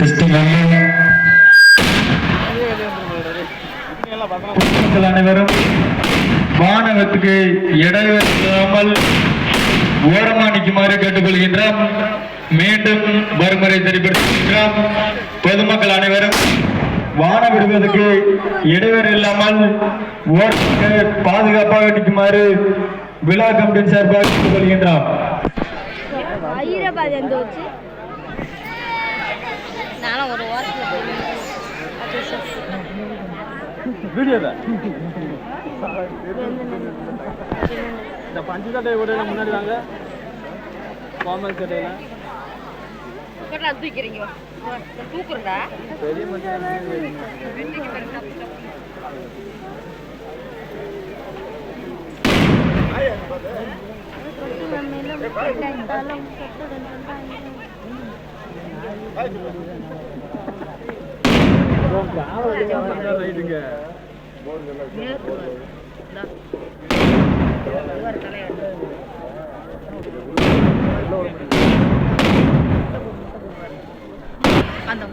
Testing அனைவரும் வானகத்துக்கு இடைவெளியாமல் ஓரமா நிற்குமாறு கேட்டுக்கொள்கின்றோம். மீண்டும் வறுமுறை தெரிவிக்கின்றோம் பொதுமக்கள் அனைவரும் வான விடுவதற்கு இடைவெளி இல்லாமல் ஓரமாக பாதுகாப்பாக நிற்குமாறு விழா கமிட்டியின் சார்பாக கேட்டுக்கொள்கின்றோம். ஒரு வாரத்தில் இந்த பஞ்சு சட்டை கூட முன்னாடி வாங்க. சட்டையில போட்டா தூக்கிறீங்க பெரிய மனுஷன் அந்த